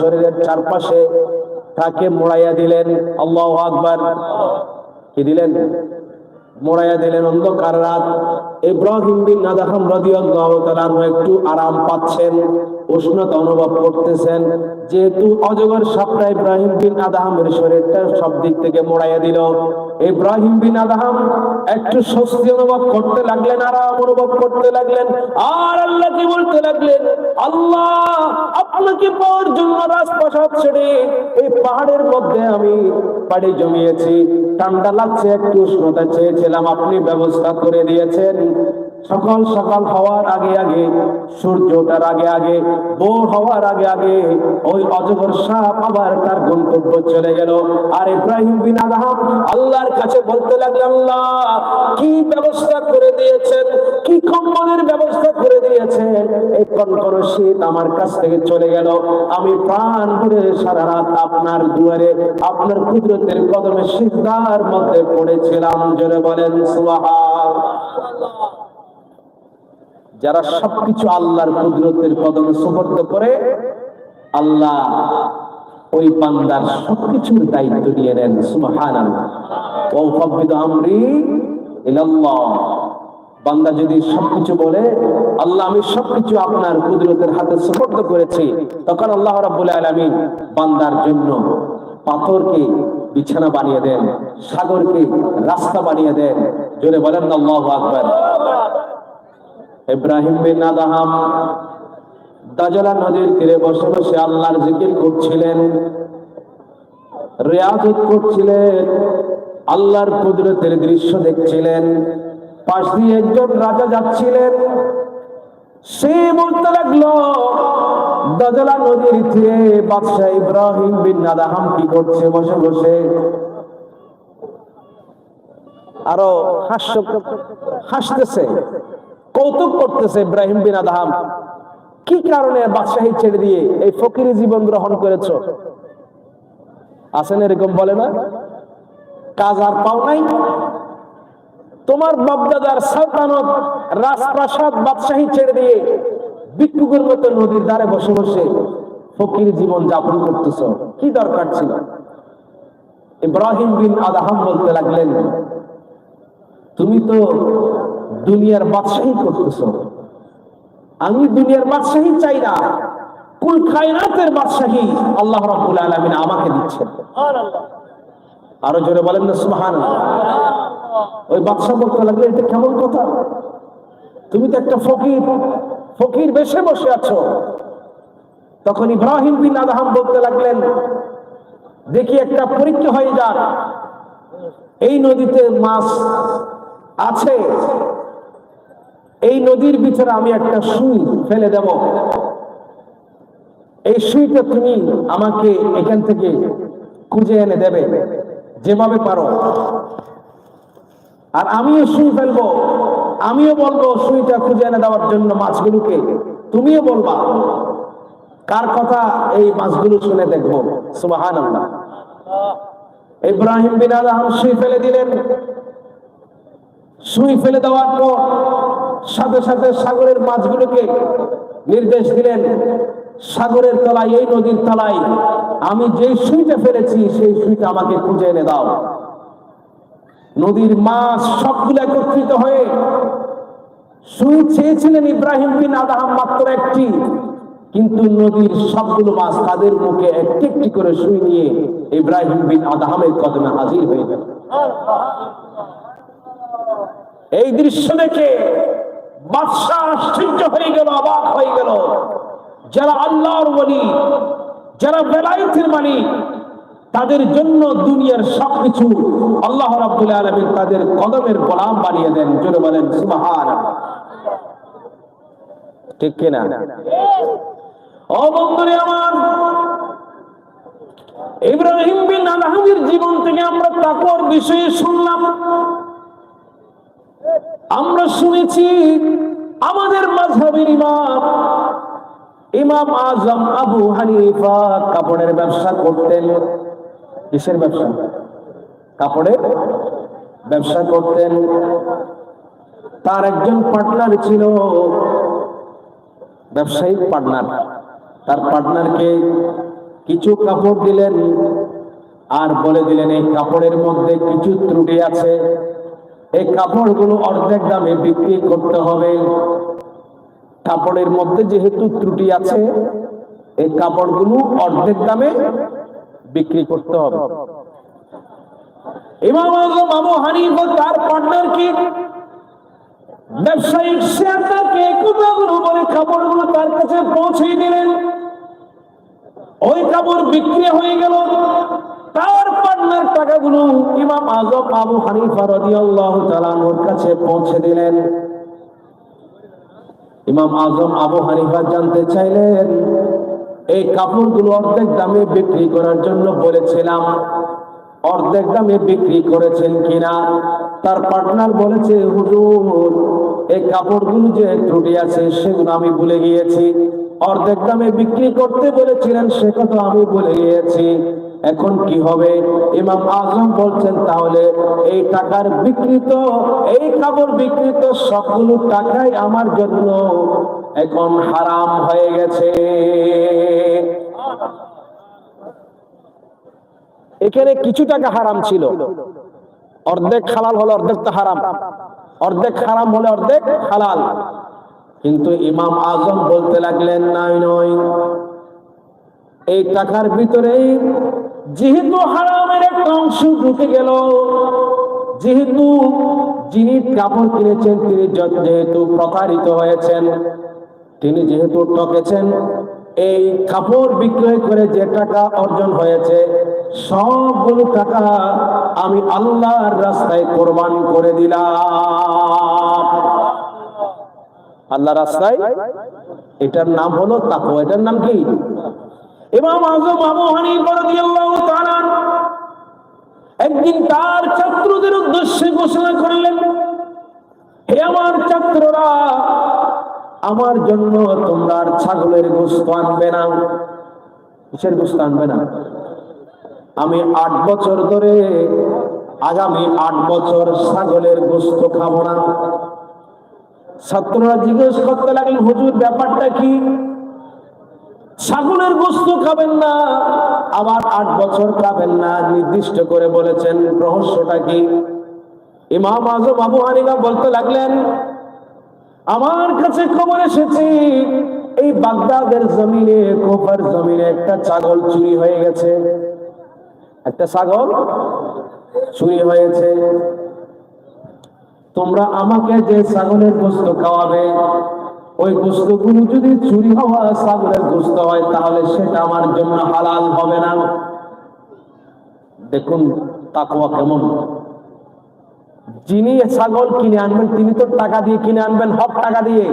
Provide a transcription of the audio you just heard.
শরীরের চারপাশে তাকে মোড়াইয়া দিলেন। মোড়াইয়া দিলেন অন্ধকার রাত। ইব্রাহিম বিন আদহাম তাআলা একটু আরাম পাচ্ছেন। উষ্ণতা অনুভব করতেছেন। যেহেতু অজগর সাপটা ইব্রাহিম বিন আদহামের শরীরটা সব দিক থেকে মোড়াইয়া দিল। ইব্রাহিম বিন আদহাম একটু স্বস্তি অনুভব করতে লাগলেন, আরাম অনুভব করতে লাগলেন। আর আল্লাহ কি বলতে লাগলেন? আল্লাহ, আপনাকে পাওয়ার জন্য রাজপ্রাসাদ ছেড়ে এই পাহাড়ের মধ্যে আমি পাড়ি জমিয়েছি। ঠান্ডা লাগছে, একটু উষ্ণতা চেয়েছিলাম, আপনি ব্যবস্থা করে দিয়েছেন। সকাল সকাল হওয়ার আগে আগে, সূর্য ওঠার আগে আগে, ভোর হওয়ার আগে আগে ওই অজগর সাপ আবার তার গন্তব্য চলে গেল। আর ইব্রাহিম বিন আদহাম আল্লাহর কাছে বলতে লাগলেন, আল্লাহ, কি ব্যবস্থা করে দিয়েছেন? কি কম্বলের ব্যবস্থা করে দিয়েছেন? এই কনকর শীত আমার কাছ থেকে চলে গেল। আমি প্রাণ ভরে সারা রাত আপনার দুয়ারে, আপনার কুদরতের কদমে সিদ্ধার মধ্যে পড়েছিলাম। জোরে বলেন সুবহান যারা সবকিছু আল্লাহর কুদরতের কদমে সুপর্দ করে, আল্লাহ ওই বান্দার সবকিছুর দায়িত্ব দিয়ে নেন আমরি বান্দা যদি সবকিছু বলে, আল্লাহ আমি সবকিছু আপনার কুদরতের হাতে সুপর্দ করেছি, তখন আল্লাহ রাব্বুল বান্দার জন্য পাথরকে, বিছানা বানিয়ে দেন, সাগরকে রাস্তা বানিয়ে দেন। জোরে বলেন আল্লাহু আকবার। ইব্রাহিম বিন আদহাম দাজলা নদীর তীরে বসে বসে আল্লাহর জিকির করছিলেন রিয়াজত করছিলেন, আল্লাহর কুদরতের দৃশ্য দেখছিলেন, পাশ দিয়ে একজন রাজা যাচ্ছিলেন, সে বলতে লাগল দাজলা নদীর তীরে বাদশাহ ইব্রাহিম বিন আদহাম কি করছে, বসে বসে। আরও হাস্য হাসতেছে। কৌতুক করতেছে ইব্রাহিম বিন আদহাম। কি কারণে বাদশাহী ছেড়ে দিয়ে এই ফকিরি জীবন গ্রহণ করেছ? আছেন এরকম বলে না? কাজ আর পাও নাই? তোমার বাপদাদার সালতানত রাজপ্রাসাদ বাদশাহী ছেড়ে দিয়ে ভিক্ষুকের মতো নদীর ধারে বসে বসে ফকির জীবন যাপন করতেছ। কি দরকার ছিল? ইব্রাহিম বিন আদাহাম বলতে লাগলেন, তুমি তো দুনিয়ার বাদশাহী করতেছ। আমি দুনিয়ার বাদশাহী চাই না। কুল খায়নাতের বাদশাহী আল্লাহ রাব্বুল আলামিন আমাকে দিচ্ছেন। আরও জোরে বলেন না সুবহান ওই বাদশা বলতে লাগলে এটা কেমন কথা? তুমি তো একটা ফকির ফকির বেশে বসে আছো। তখন ইব্রাহিম বিন আদহাম বলতে লাগলেন দেখি একটা পরীক্ষা হয়ে যাক। এই নদীতে মাছ আছে। এই নদীর ভিতরে আমি একটা সুই ফেলে দেব। এই সুইটা তুমি আমাকে এখান থেকে খুঁজে এনে দেবে, যেভাবে পারো। আর আমিও সুই ফেলব। আমিও বলব সুইটা খুঁজে এনে দেওয়ার জন্য মাছগুলোকে। তুমিও বলবা, কার কথা এই মাছগুলো শুনে দেখব। সুবাহান আল্লাহ ইব্রাহিম বিন আদহাম সুই ফেলে দিলেন। সুই ফেলে দেওয়ার পর সাথে সাথে সাগরের মাছগুলোকে নির্দেশ দিলেন, সাগরের তলায়, এই নদীর তলায়, আমি যেই সুইটা ফেলেছি, সেই সুইটা আমাকে খুঁজে এনে দাও। নদীর মাছ সবগুলো একত্রিত হয়ে সুই চেয়েছিলেন ইব্রাহিম বিন আদাহাম মাত্র একটি, কিন্তু নদীর সবগুলো মাছ তাদের মুখে একটি একটি করে সুই নিয়ে ইব্রাহিম বিন আদাহামের কদমে হাজির হয়ে গেল। এই দৃশ্য দেখে বাদশাহ আশ্চর্য হয়ে গেল, অবাক হয়ে গেল। যারা আল্লাহর বলি যারা বেলায়েতের মালিক, তাদের জন্য দুনিয়ার সবকিছু আল্লাহ রাব্বুল আলামিন তাদের কদমের গোলাম বানিয়ে দেন। জোরে বলেন সুবহান ঠিক কিনা? ও আমার, ইব্রাহিম বিন আদহামের জীবন থেকে আমরা তাকওয়ার বিষয়ে শুনলাম। আমরা শুনেছি আমাদের মাঝহাবের ইমাম ইমাম আজম আবু হানিফা কাপড়ের ব্যবসা করতেন। কিসের ব্যবসা? কাপড়ের ব্যবসা করতেন। তার একজন পার্টনার ছিল, ব্যবসায়িক পার্টনার। তার পার্টনারকে কিছু কাপড় দিলেন আর বলে দিলেন, এই কাপড়ের মধ্যে কিছু ত্রুটি আছে। এই কাপড়গুলো অর্ধেক দামে বিক্রি করতে হবে। কাপড়ের মধ্যে যেহেতু ত্রুটি আছে, এই কাপড়গুলো অর্ধেক দামে বিক্রি করতে হবে। ব্যবসায়িক কাপড়গুলো তার কাছে পৌঁছে দিলেন। ওই কাপড় বিক্রি হয়ে গেল। পান্নার টাকাগুলো ইমাম আজম আবু হানিফা রাদিয়াল্লাহু তাআলার কাছে পৌঁছে দিলেন। ইমাম আজম আবু হানিফা জানতে চাইলেন, এই কাপড়গুলো অর্ধেক দামে বিক্রি করার জন্য বলেছিলাম, অর্ধেক দামে বিক্রি করেছেন কিনা? তার পার্টনার বলেছে, হুজুর, এই কাপড়গুলো যে ত্রুটি আছে সেগুলো আমি ভুলে গিয়েছি। অর্ধেক দামে বিক্রি করতে বলেছিলেন, সে কথা আমি ভুলে গিয়েছি। এখন কি হবে? ইমাম আজম বলছেন, তাহলে এই টাকার বিকৃত এই কাপড় বিকৃত সবগুলো টাকাই আমার জন্য এখন হারাম হয়ে গেছে। এখানে কিছু টাকা হারাম ছিল। অর্ধেক হালাল হলে অর্ধেক তো হারাম। অর্ধেক হারাম হলে অর্ধেক হালাল। কিন্তু ইমাম আজম বলতে লাগলেন, নাই নয় এই টাকার ভিতরে যেহেতু হারামের একটা অংশ ঢুকে গেল। যেহেতু যিনি কাপড় কিনেছেন, তিনি যেহেতু প্রতারিত হয়েছেন, তিনি যেহেতু টকেছেন এই কাপড় বিক্রয় করে যে টাকা অর্জন হয়েছে, সবগুলো টাকা আমি আল্লাহর রাস্তায় কোরবান করে দিলাম। আল্লাহ রাস্তায়? এটার নাম হলো তাকওয়া। এটার নাম কি? ইমাম আজম আবু হানিফা রাদিয়াল্লাহু তাআলা একদিন তার ছাত্রদের উদ্দেশ্যে ঘোষণা করলেন, হে আমার ছাত্ররা, আমার জন্য তোমরা ছাগলের গোস্ত আনবে না। কিসের গোস্ত আনবে না? আমি আট বছর ধরে আগামী আট বছর ছাগলের গোস্ত খাব না। ছাত্ররা জিজ্ঞেস করতে লাগলেন, হুজুর, ব্যাপারটা কি? ছাগলের গোস্ত খাবেন না। আবার আট বছর খাবেন না, নির্দিষ্ট করে বলেছেন। রহস্যটা কি? ইমাম আজম আবু হানিফা বলতে লাগলেন, আমার কাছে খবর এসেছি, এই বাগদাদের জমিনে, কোফার জমিনে একটা ছাগল চুরি হয়ে গেছে। একটা ছাগল চুরি হয়েছে। তোমরা আমাকে যে ছাগলের গোস্ত খাওয়াবে ওই গোস্তগুলো যদি চুরি হওয়া সাগরের গোস্ত হয়, তাহলে সেটা আমার জন্য হালাল হবে না। দেখুন তাকুয়া কেমন। যিনি ছাগল কিনে আনবেন, তিনি তো টাকা দিয়ে কিনে আনবেন, হক টাকা দিয়ে।